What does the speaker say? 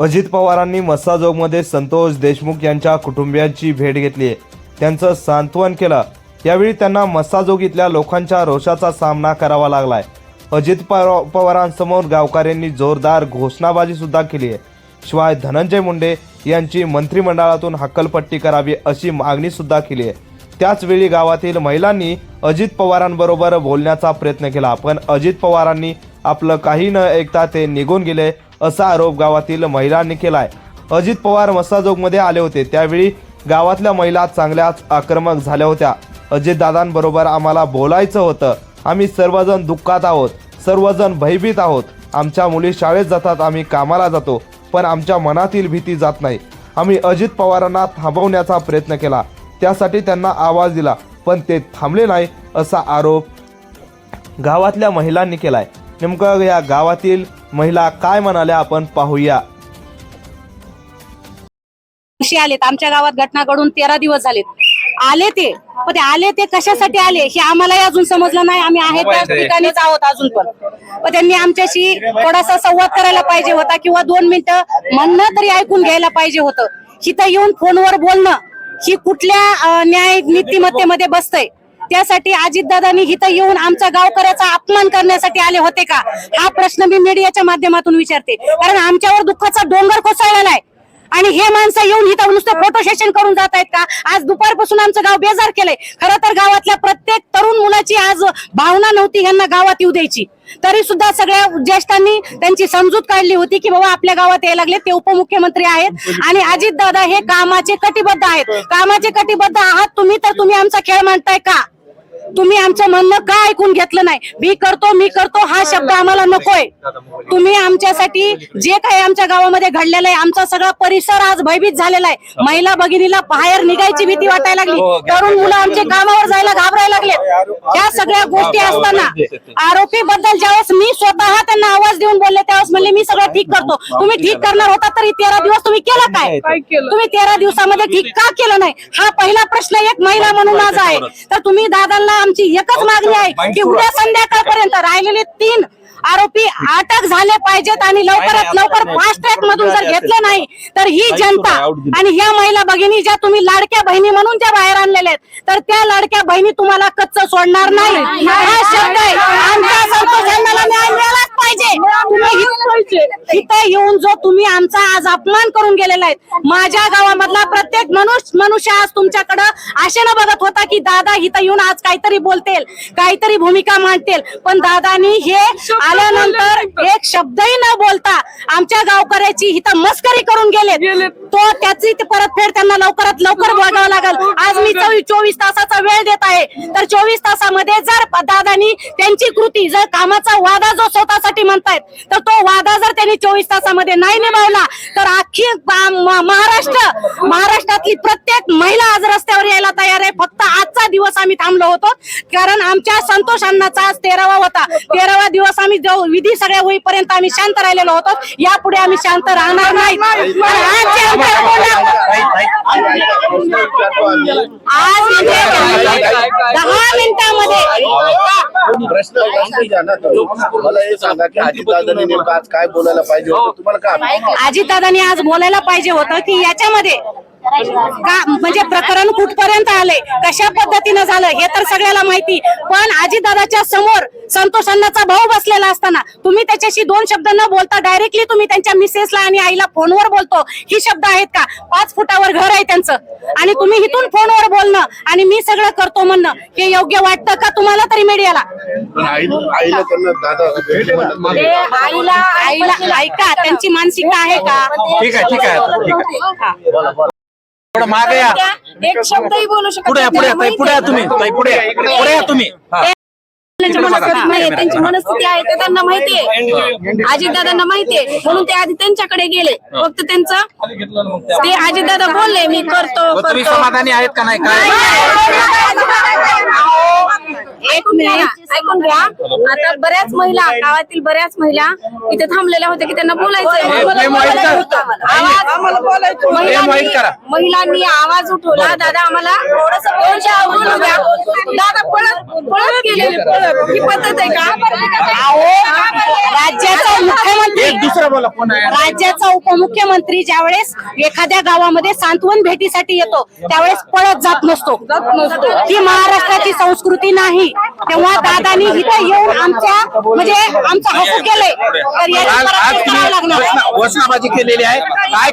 अजित पवारांनी मस्साजोगमध्ये संतोष देशमुख यांच्या कुटुंबियांची भेट घेतली. आहे त्यांचं सांत्वन केलं. यावेळी त्यांना मस्साजोग इथल्या लोकांच्या रोषाचा सामना करावा लागलाय. अजित पवार- पवारांसमोर गावकऱ्यांनी जोरदार घोषणाबाजी सुद्धा केली आहे. शिवाय धनंजय मुंडे यांची मंत्रिमंडळातून हक्कलपट्टी करावी अशी मागणी सुद्धा केली आहे. त्याचवेळी गावातील महिलांनी अजित पवारांबरोबर बोलण्याचा प्रयत्न केला पण अजित पवारांनी आपलं काही न ऐकता ते निघून गेले. असा आरोप गावातील महिलांनी केलाय. अजित पवार मस्साजोगमध्ये आले होते. त्यावेळी गावातल्या महिला चांगल्याच आक्रमक झाल्या होत्या. अजितदादांबरोबर आम्हाला बोलायचं होतं. आम्ही सर्वजण दुःखात आहोत. सर्वजण भयभीत आहोत. आमच्या मुली शाळेत जातात. आम्ही कामाला जातो. पण आमच्या मनातील भीती जात नाही. आम्ही अजित पवारांना थांबवण्याचा प्रयत्न केला. त्यासाठी त्यांना आवाज दिला. पण ते थांबले नाही असा आरोप गावातल्या महिलांनी केलाय. नेमकं या गावातील महिला काय म्हणाल्या आपण पाहूया. दिवशी आलेत? आमच्या गावात घटना घडून तेरा दिवस झालेत. आले ते पण ते आले ते कशासाठी आले हे आम्हालाही अजून समजलं नाही. आम्ही आहे त्याच ठिकाणीच आहोत अजून पण. पण त्यांनी आमच्याशी थोडासा संवाद करायला पाहिजे होता किंवा दोन मिनिटं म्हणणं तरी ऐकून घ्यायला पाहिजे होतं. हिथं येऊन फोनवर बोलणं ही कुठल्या न्याय नीतिमत्तेमध्ये बसतंय? त्यासाठी अजितदादांनी इथं येऊन आमचा गावकऱ्याचा अपमान करण्यासाठी आले होते का? हा प्रश्न मी मीडियाच्या माध्यमातून विचारते. कारण आमच्यावर दुःखाचा डोंगर कोसळलेला आहे. आणि हे माणसं येऊन इथं नुसतं फोटो सेशन करून जात आहेत का? आज दुपारपासून आमचं गाव बेजार केलंय. खरं तर गावातल्या प्रत्येक तरुण मुलाची आज भावना नव्हती ह्यांना गावात येऊ द्यायची. तरी सुद्धा सगळ्या ज्येष्ठांनी त्यांची समजूत काढली होती की बाबा आपल्या गावात यायला लागले ते उपमुख्यमंत्री आहेत आणि अजित दादा हे कामाचे कटिबद्ध आहेत. कामाचे कटिबद्ध आहात तुम्ही तर तुम्ही आमचा खेळ मांडताय का? तुम्ही आमचं म्हणणं का ऐकून घेतलं नाही? मी करतो मी करतो हा शब्द आम्हाला नकोय. तुम्ही आमच्यासाठी जे काही आमच्या गावामध्ये घडलेलं आहे आमचा सगळा परिसर आज भयभीत झालेला आहे. महिला भगिनीला बाहेर निघायची भीती वाटायला लागली. तरुण मुलं आमचे कामावर जायला घाबरायला सगळ्या गोष्टी असताना आरोपी बद्दल ज्यावेळेस मी स्वतः त्यांना आवाज देऊन बोलले त्यावेळेस म्हणले मी सगळं ठीक करतो. तुम्ही ठीक करणार होता तरी तेरा दिवस तुम्ही केलं काय? तुम्ही तेरा दिवसामध्ये ठीक का केलं नाही? हा पहिला प्रश्न एक महिला म्हणून आज आहे. तर तुम्ही दादांना आमची एकच मागणी आहे की उद्या संध्याकाळपर्यंत राहिलेले तीन आरोपी अटक झाले पाहिजेत आणि लवकरात लवकर फास्ट ट्रॅक मधून जर घेतले नाही तर ही जनता आणि ह्या महिला भगिनी ज्या तुम्ही लाडक्या बहिणी म्हणून ज्या बाहेर आणलेल्या आहेत तर त्या लाडक्या बहिणी तुम्हाला कच्च सोडणार नाही. हा शब्द आहे. आमच्या संतोष न्याय पाहिजे. इथं येऊन जो तुम्ही आमचा आज अपमान करून गेलेला आहे माझ्या गावामधला प्रत्येक मनुष्य मनुष्य आज तुमच्याकडं आशेनं बघत होता की दादा इथं येऊन आज काहीतरी बोलतील काहीतरी भूमिका मांडतील. पण दादानी हे आल्यानंतर एक शब्दही न बोलता आमच्या गावकऱ्याची इथं मस्करी करून गेले तो त्याची परतफेड त्यांना लवकरात लवकर बघावं लागेल. आज मी चोवीस चोवीस तासाचा वेळ देत आहे. तर चोवीस तासामध्ये जर दादानी त्यांची कृती जर कामाचा वादा जो स्वतःसाठी म्हणतायत तर तो वादा जर त्यांनी चोवीस तासामध्ये नाही निभावला तर अख्खी महाराष्ट्र महाराष्ट्रातली प्रत्येक महिला आज रस्त्यावर यायला तयार आहे. फक्त आजचा दिवस आम्ही थांबलो होतो कारण आमच्या संतोष अण्णाचा आज तेरावा होता. तेरावा दिवस आम्ही जो विधी सगळ्या होईपर्यंत आम्ही शांत राहिलेलो होतो. यापुढे आम्ही शांत राहणार नाही. आज दहा मिनिटामध्ये प्रश्न प्रश्न घ्या ना तो. मला हे सांगा की अजितदादांनी नेमकं आज काय बोलायला पाहिजे होतं तुम्हाला काय अजितदादांनी आज बोलायला पाहिजे होतं की याच्यामध्ये का म्हणजे प्रकरण कुठपर्यंत आले? कशा पद्धतीनं झालं? हे तर सगळ्याला माहिती. पण अजितदादाच्या समोर संतोष अण्णाचा भाऊ बसलेला असताना तुम्ही त्याच्याशी दोन शब्द न बोलता डायरेक्टली तुम्ही त्यांच्या मिसेसला आणि आईला फोनवर बोलतो. ही शब्द आहेत का? पाच फुटावर घर आहे त्यांचं. आणि तुम्ही इथून फोनवर बोलणं आणि मी सगळं करतो म्हणणं हे योग्य वाटतं का तुम्हाला तरी मीडियाला आईला आईला ऐका त्यांची मानसिकता आहे का? ठीक आहे ठीक आहे ठीक आहे. थोडं मागे या. एक शब्दही बोलू शकत पुढे या, पुढे या, ताई, पुढे या तुम्ही. ताई, पुढे या. पुढे या तुम्ही. हा. त्यांची मनस्थिती नाही त्यांची मनस्थिती आहे ते त्यांना माहितीये अजितदादांना माहितीये म्हणून ते आधी त्यांच्याकडे गेले. फक्त त्यांचं ते अजितदादा बोलले मी करतो मग तुम्ही करतो. समाधानी आहेत का नाही? काय? मिनिट ऐकून घ्या आता बऱ्याच महिला गावातील बऱ्याच महिला इथे थांबलेल्या होत्या की त्यांना बोलायचं. महिलांनी आवाज उठवला. दादा आम्हाला थोडस बोलू. द्या दादा पळत पळत गेले पळत ही पद्धत आहे का? अहो राज्याचा मुख्यमंत्री एक दुसरा बोला. कोण आहे? राज्याचा उपमुख्यमंत्री ज्यावेळेस एखाद्या गावामध्ये सांत्वन भेटीसाठी येतो त्यावेळेस पळत जात नसतो. ही महाराष्ट्राची संस्कृती नाही. तेव्हा दादानी इथं येऊन आमच्या म्हणजे आमचं हसू केलंय. तर करावी तुम्ही लागणार. घोषणाबाजी केलेली आहे. काय